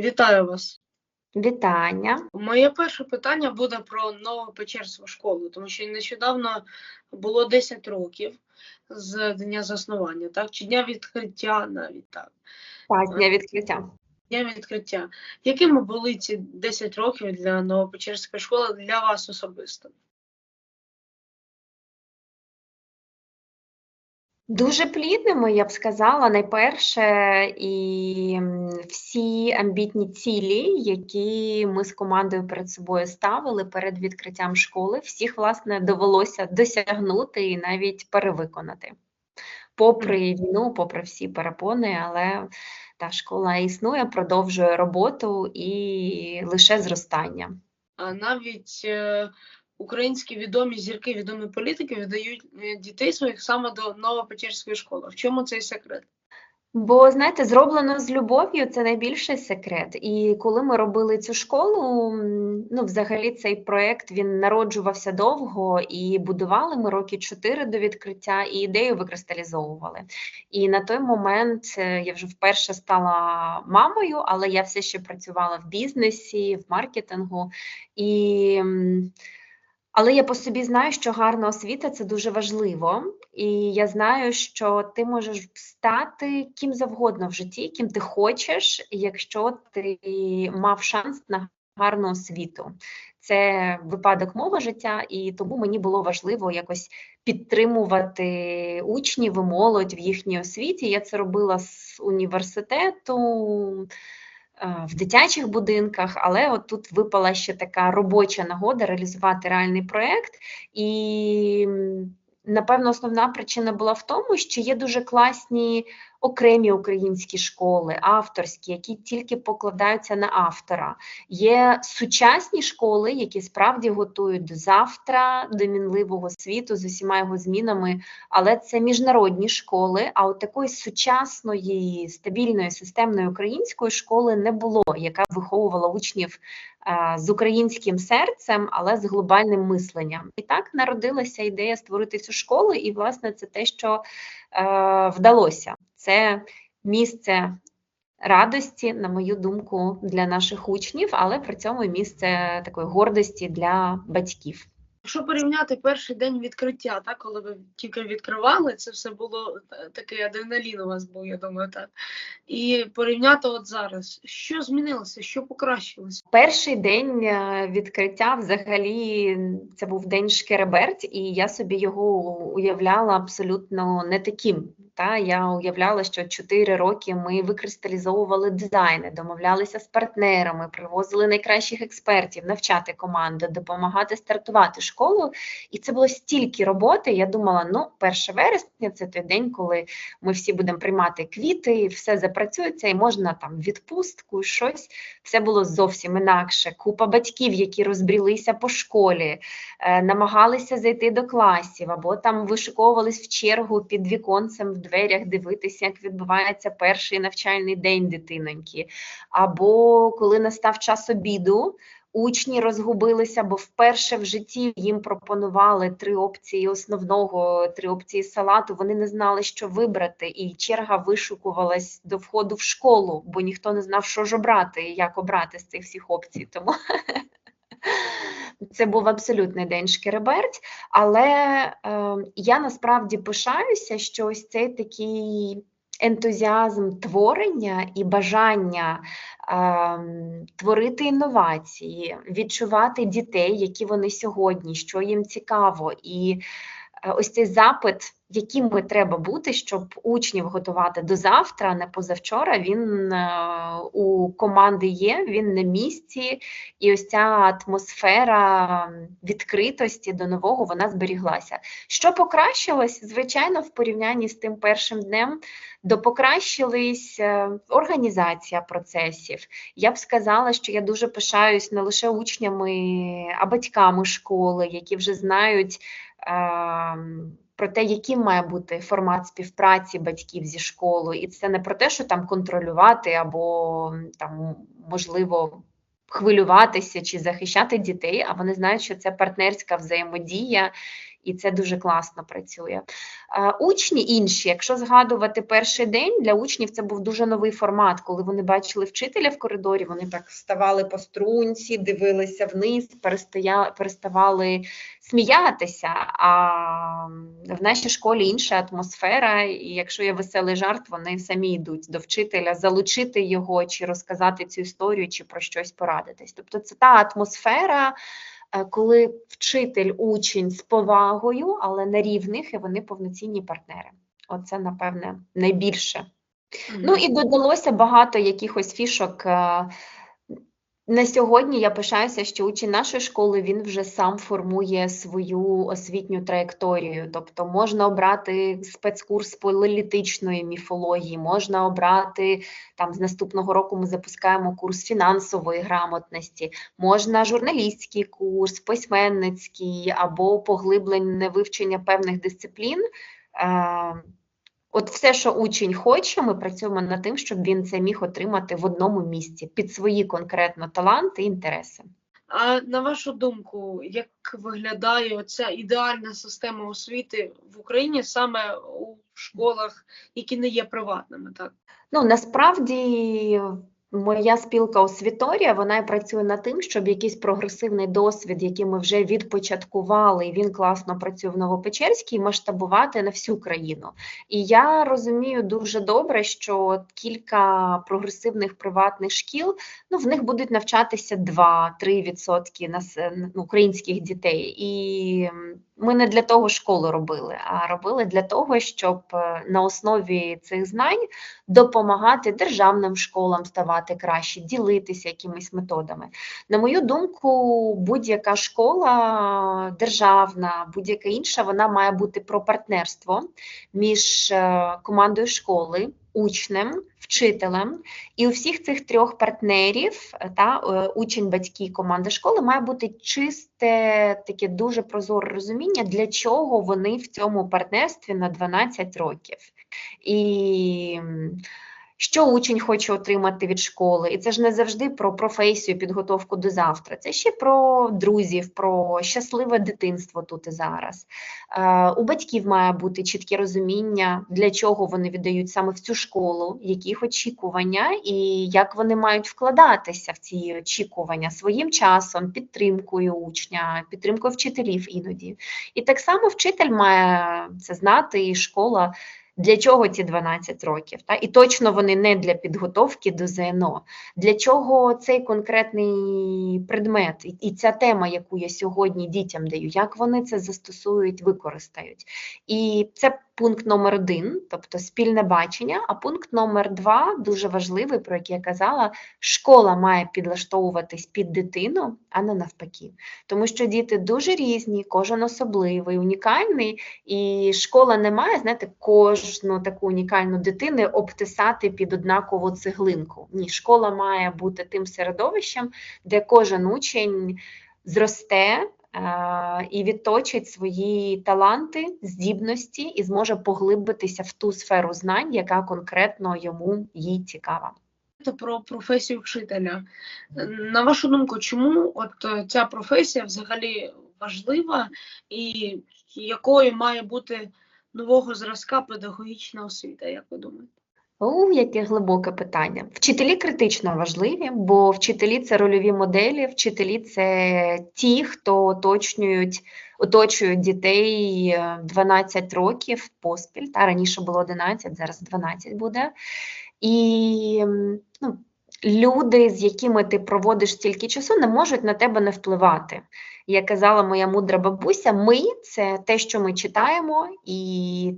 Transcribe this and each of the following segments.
Вітаю вас. Вітання. Моє перше питання буде про Новопечерську школу, тому що нещодавно було 10 років з дня заснування, так? Чи дня відкриття навіть так. Так, дня відкриття. Дня відкриття. Якими були ці 10 років для Новопечерської школи для вас особисто? Дуже плідними, я б сказала, найперше, і всі амбітні цілі, які ми з командою перед собою ставили перед відкриттям школи, всіх, власне, довелося досягнути і навіть перевиконати. Попри війну, попри всі перепони, але та школа існує, продовжує роботу і лише зростання. А навіть е, українські відомі зірки, відомі політики віддають е, дітей своїх саме до Новопечерської школи. В чому цей секрет? Бо, знаєте, зроблено з любов'ю це найбільший секрет. І коли ми робили цю школу, ну, взагалі цей проєкт він народжувався довго і будували ми роки чотири до відкриття, і ідею викристалізовували. І на той момент е, я вже вперше стала мамою, але я все ще працювала в бізнесі, в маркетингу. І але я по собі знаю, що гарна освіта це дуже важливо, і я знаю, що ти можеш стати ким завгодно в житті, ким ти хочеш, якщо ти мав шанс на гарну освіту. Це випадок мого життя, і тому мені було важливо якось підтримувати учнів і молодь в їхній освіті. Я це робила з університету в дитячих будинках, але от тут випала ще така робоча нагода реалізувати реальний проєкт. І напевно основна причина була в тому, що є дуже класні окремі українські школи, авторські, які тільки покладаються на автора. Є сучасні школи, які справді готують до завтра, до мінливого світу з усіма його змінами, але це міжнародні школи. А от такої сучасної, стабільної, системної української школи не було, яка виховувала учнів е, з українським серцем, але з глобальним мисленням. І так народилася ідея створити цю школу, і власне це те, що е, вдалося. Це місце радості, на мою думку, для наших учнів, але при цьому місце такої гордості для батьків. Якщо порівняти перший день відкриття, так, коли ви тільки відкривали, це все було е, такий адреналін у вас був, я думаю, так. І порівняти от зараз, що змінилося, що покращилося? Перший день е, відкриття взагалі це був день Шкереберть, і я собі його уявляла абсолютно не таким. Та я уявляла, що 4 роки ми викристалізовували дизайни, домовлялися з партнерами, привозили найкращих експертів, навчати команду, допомагати стартувати школу. І це було стільки роботи. Я думала, ну, 1 вересня це той день, коли ми всі будемо приймати квіти, все запрацюється, і можна там відпустку, щось. Все було зовсім інакше. Купа батьків, які розбрілися по школі, е, намагалися зайти до класів, або там вишиковувались в чергу під віконцем в дверях дивитися, як відбувається перший навчальний день дитиноньки. Або коли настав час обіду. Учні розгубилися, бо вперше в житті їм пропонували три опції основного, три опції салату. Вони не знали, що вибрати, і черга вишукувалась до входу в школу, бо ніхто не знав, що ж обрати і як обрати з цих всіх опцій. Тому це був абсолютний день шкереберть. Але е, я насправді пишаюся, що ось цей такий ентузіазм творення і бажання ем, творити інновації, відчувати дітей, які вони сьогодні, що їм цікаво, і е, ось цей запит, яким ми треба бути, щоб учнів готувати до завтра, не позавчора. Він е, у команди є, він на місці, і ось ця атмосфера відкритості до нового вона зберіглася. Що покращилось? Звичайно, в порівнянні з тим першим днем допокращились е, організація процесів. Я б сказала, що я дуже пишаюсь не лише учнями, а батьками школи, які вже знають. Е, Про те, яким має бути формат співпраці батьків зі школою, і це не про те, що там контролювати або там можливо хвилюватися чи захищати дітей, а вони знають, що це партнерська взаємодія, і це дуже класно працює. Учні інші, якщо згадувати перший день, для учнів це був дуже новий формат, коли вони бачили вчителя в коридорі, вони так вставали по струнці, дивилися вниз, переставали сміятися. А в нашій школі інша атмосфера, і якщо є веселий жарт, вони самі йдуть до вчителя залучити його, чи розказати цю історію, чи про щось порадитись. Тобто це та атмосфера, коли вчитель, учень з повагою, але на рівних, і вони повноцінні партнери. Оце, напевне, найбільше. Ну і додалося багато якихось фішок. Е, На сьогодні я пишаюся, що учень нашої школи він вже сам формує свою освітню траєкторію. Тобто можна обрати спецкурс політичної міфології, можна обрати там з наступного року. Ми запускаємо курс фінансової грамотності, можна журналістський курс, письменницький або поглиблене вивчення певних дисциплін. От все, що учень хоче, ми працюємо над тим, щоб він це міг отримати в одному місці під свої конкретно таланти і інтереси. А на вашу думку, як виглядає оця ідеальна система освіти в Україні саме у школах, які не є приватними, так? Ну насправді моя спілка освіторія вона працює над тим, щоб якийсь прогресивний досвід, який ми вже відпочаткували, він класно працює в Новопечерській, масштабувати на всю країну. І я розумію дуже добре, що кілька прогресивних приватних шкіл, ну в них будуть навчатися 2-3% нас ну, українських дітей. І ми не для того школу робили, а робили для того, щоб е, на основі цих знань допомагати державним школам ставати краще, ділитися якимись методами. На мою думку, будь-яка школа державна, будь-яка інша, вона має бути про партнерство між е, командою школи. Учнем, вчителем, і у всіх цих трьох партнерів, е, та е, учень, батьки, команда школи, має бути чисте, таке дуже прозоре розуміння, для чого вони в цьому партнерстві на 12 років. І що учень хоче отримати від школи. І це ж не завжди про професію, підготовку до завтра. Це ще про друзів, про щасливе дитинство тут і зараз. Е, У батьків має бути чітке розуміння, для чого вони віддають саме в цю школу, яких очікування і як вони мають вкладатися в ці очікування своїм часом, підтримкою учня, підтримкою вчителів іноді. І так само вчитель має це знати, і школа. Для чого ці 12 років? Та? І точно вони не для підготовки до ЗНО. Для чого цей конкретний предмет і- ця тема, яку я сьогодні дітям даю, як вони це застосують, використають? І це пункт номер один, тобто спільне бачення. А пункт номер два, дуже важливий, про який я казала, школа має підлаштовуватись під дитину, а не навпаки. Тому що діти дуже різні, кожен особливий, унікальний, і школа не має, знаєте, кожну таку унікальну дитину обтисати під однакову цеглинку. Ні, школа має бути тим середовищем, де кожен учень зросте. Е, І відточить свої таланти, здібності і зможе поглибитися в ту сферу знань, яка конкретно йому їй цікава. Про професію вчителя. На вашу думку, чому от е, ця професія взагалі важлива і якою має бути нового зразка педагогічна освіта, як ви думаєте? О, яке глибоке питання. Вчителі критично важливі, бо вчителі це рольові моделі, вчителі це ті, хто оточнюють, оточують дітей е, 12 років поспіль. Та раніше було 11, зараз 12 буде. І ну, люди, з якими ти проводиш стільки часу, не можуть на тебе не впливати. Як казала моя мудра бабуся, ми це те, що ми читаємо, і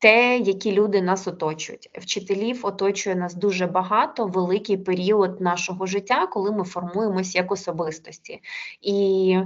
те, які люди нас оточують. Вчителів оточує нас дуже багато, великий період нашого життя, коли ми формуємося як особистості. І,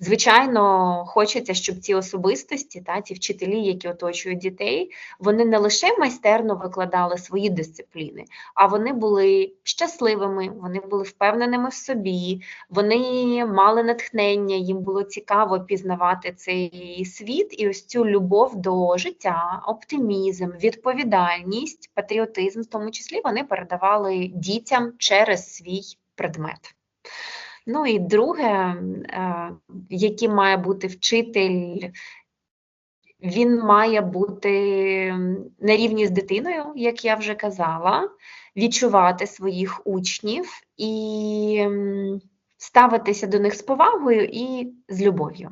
звичайно, хочеться, щоб ці особистості, та ці вчителі, які оточують дітей, вони не лише майстерно викладали свої дисципліни, а вони були щасливими, вони були впевненими в собі, вони мали натхнення, їм було цікаво пізнавати цей світ і ось цю любов до життя, оптимізм, відповідальність, патріотизм, в тому числі вони передавали дітям через свій предмет. Ну і друге, е, яким має бути вчитель він має бути на рівні з дитиною, як я вже казала, відчувати своїх учнів і ставитися до них з повагою і з любов'ю.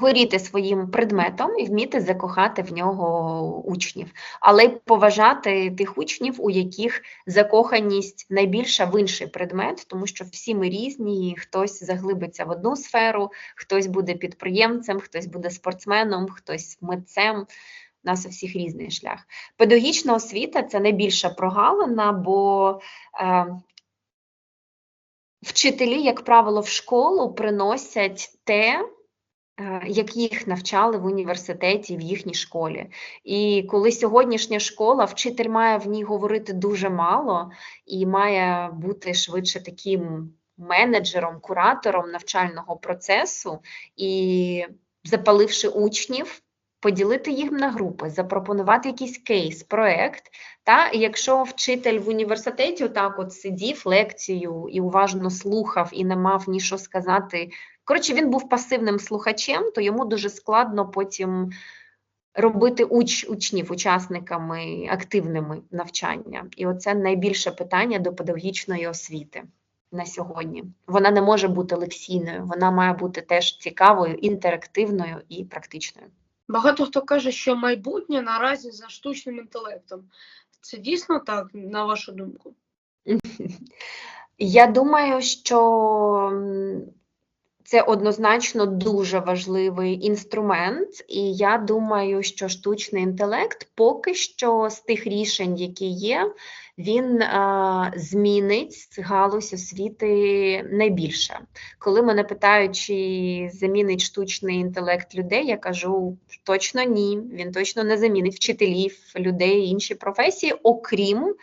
Горіти своїм предметом і вміти закохати в нього учнів, але й поважати тих учнів, у яких закоханість найбільша в інший предмет, тому що всі ми різні, і хтось заглибиться в одну сферу, хтось буде підприємцем, хтось буде спортсменом, хтось митцем. У нас у всіх різний шлях. Педагогічна освіта це найбільша прогалина, бо е, вчителі, як правило, в школу приносять те, як їх навчали в університеті, в їхній школі. І коли сьогоднішня школа, вчитель має в ній говорити дуже мало і має бути швидше таким менеджером, куратором навчального процесу і запаливши учнів, поділити їх на групи, запропонувати якийсь кейс, проект. Та якщо вчитель в університеті отак от сидів лекцію і уважно слухав і не мав ні що сказати. Коротше, він був пасивним слухачем, то йому дуже складно потім робити уч, учнів учасниками активними навчання. І оце найбільше питання до педагогічної освіти на сьогодні. Вона не може бути лекційною, вона має бути теж цікавою, інтерактивною і практичною. Багато хто каже, що майбутнє наразі за штучним інтелектом. Це дійсно так, на вашу думку? Я думаю, що це однозначно дуже важливий інструмент, і я думаю, що штучний інтелект поки що з тих рішень, які є, він а, змінить галузь освіти найбільше. Коли мене питають, чи замінить штучний інтелект людей, я кажу точно ні. Він точно не замінить вчителів, людей, інші професії, окрім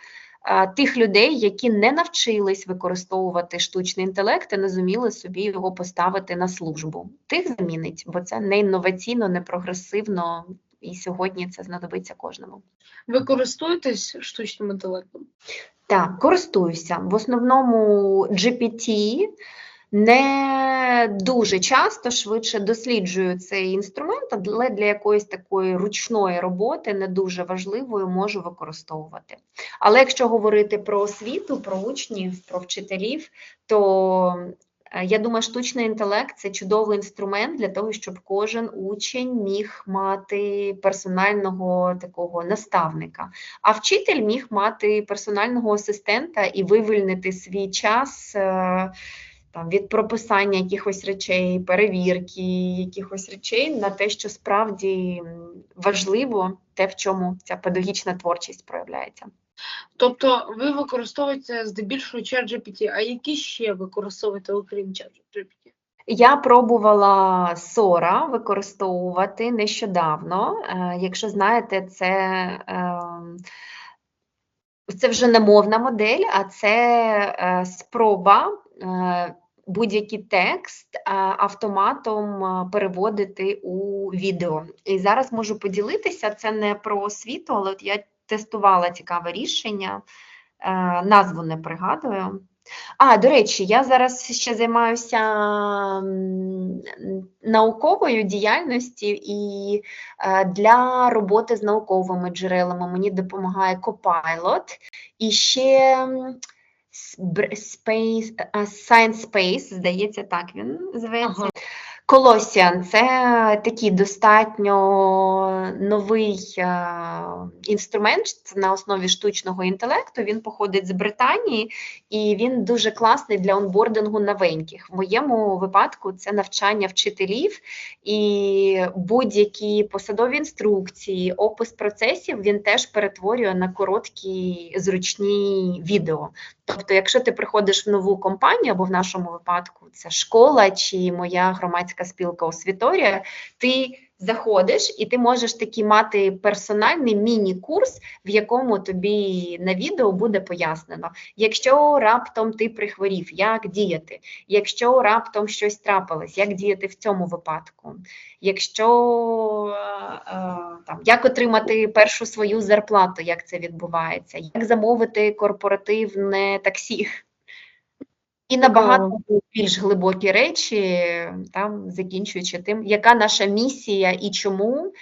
тих людей, які не навчились використовувати штучний інтелект і не зуміли собі його поставити на службу. Тих замінить, бо це не інноваційно, не прогресивно, і сьогодні це знадобиться кожному. Ви користуєтесь штучним інтелектом? Так, користуюся. В основному GPT не дуже часто швидше досліджую цей інструмент, але для якоїсь такої ручної роботи, не дуже важливою, можу використовувати. Але якщо говорити про освіту, про учнів, про вчителів, то е, я думаю, штучний інтелект це чудовий інструмент для того, щоб кожен учень міг мати персонального такого наставника, а вчитель міг мати персонального асистента і вивільнити свій час. Там, від прописання якихось речей, перевірки якихось речей на те, що справді важливо, те, в чому ця педагогічна творчість проявляється. Тобто ви використовуєте здебільшого ChatGPT, а які ще використовуєте окрім ChatGPT? Я пробувала Сора використовувати нещодавно. Е, Якщо знаєте, це, ем, це вже не мовна модель, а це е, спроба е, будь-який текст е, автоматом е, переводити у відео. І зараз можу поділитися, це не про освіту, але от я тестувала цікаве рішення, е, назву не пригадую. А, до речі, я зараз ще займаюся науковою діяльністю і для роботи з науковими джерелами мені допомагає Copilot і ще Space, Science Space, здається, так він зветься. Ага. Colossian – це такий достатньо новий е, інструмент на основі штучного інтелекту. Він походить з Британії і він дуже класний для онбордингу новеньких. В моєму випадку це навчання вчителів і будь-які посадові інструкції, опис процесів він теж перетворює на короткі зручні відео. Тобто, якщо ти приходиш в нову компанію, або в нашому випадку це школа чи моя громадська спілка освіторія, ти заходиш і ти можеш такий мати персональний міні-курс, в якому тобі на відео буде пояснено, якщо раптом ти прихворів, як діяти, якщо раптом щось трапилось, як діяти в цьому випадку, якщо е, е, там як отримати першу свою зарплату, як це відбувається, як замовити корпоративне таксі. І набагато більш глибокі речі, там закінчуючи тим, яка наша місія і чому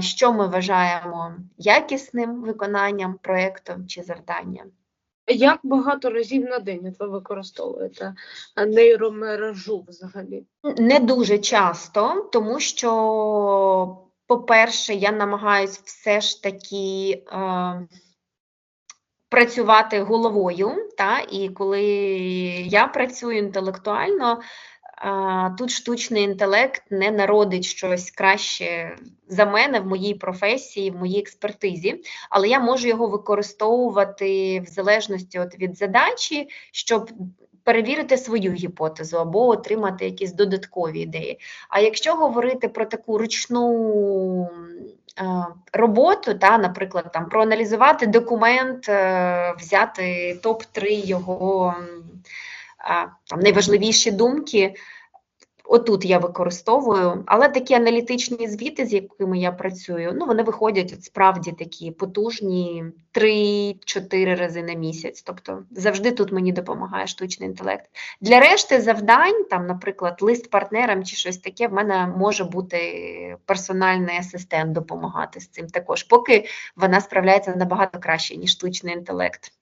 що ми вважаємо якісним виконанням проєкту чи завдання. Як багато разів на день ви використовуєте нейромережу взагалі? Не дуже часто, тому що, по-перше, я намагаюсь все ж таки е, працювати головою, та, і коли я працюю інтелектуально, тут штучний інтелект не народить щось краще за мене в моїй професії, в моїй експертизі, але я можу його використовувати в залежності от від задачі, щоб перевірити свою гіпотезу або отримати якісь додаткові ідеї. А якщо говорити про таку ручну е, роботу, та, наприклад, там, проаналізувати документ, е, взяти топ-3 його там, найважливіші думки, Отут я використовую, але такі аналітичні звіти, з якими я працюю, ну вони виходять от справді такі потужні 3-4 рази на місяць. Тобто завжди тут мені допомагає штучний інтелект. Для решти завдань, там, наприклад, лист партнерам чи щось таке, в мене може бути персональний асистент допомагати з цим також, поки вона справляється набагато краще, ніж штучний інтелект.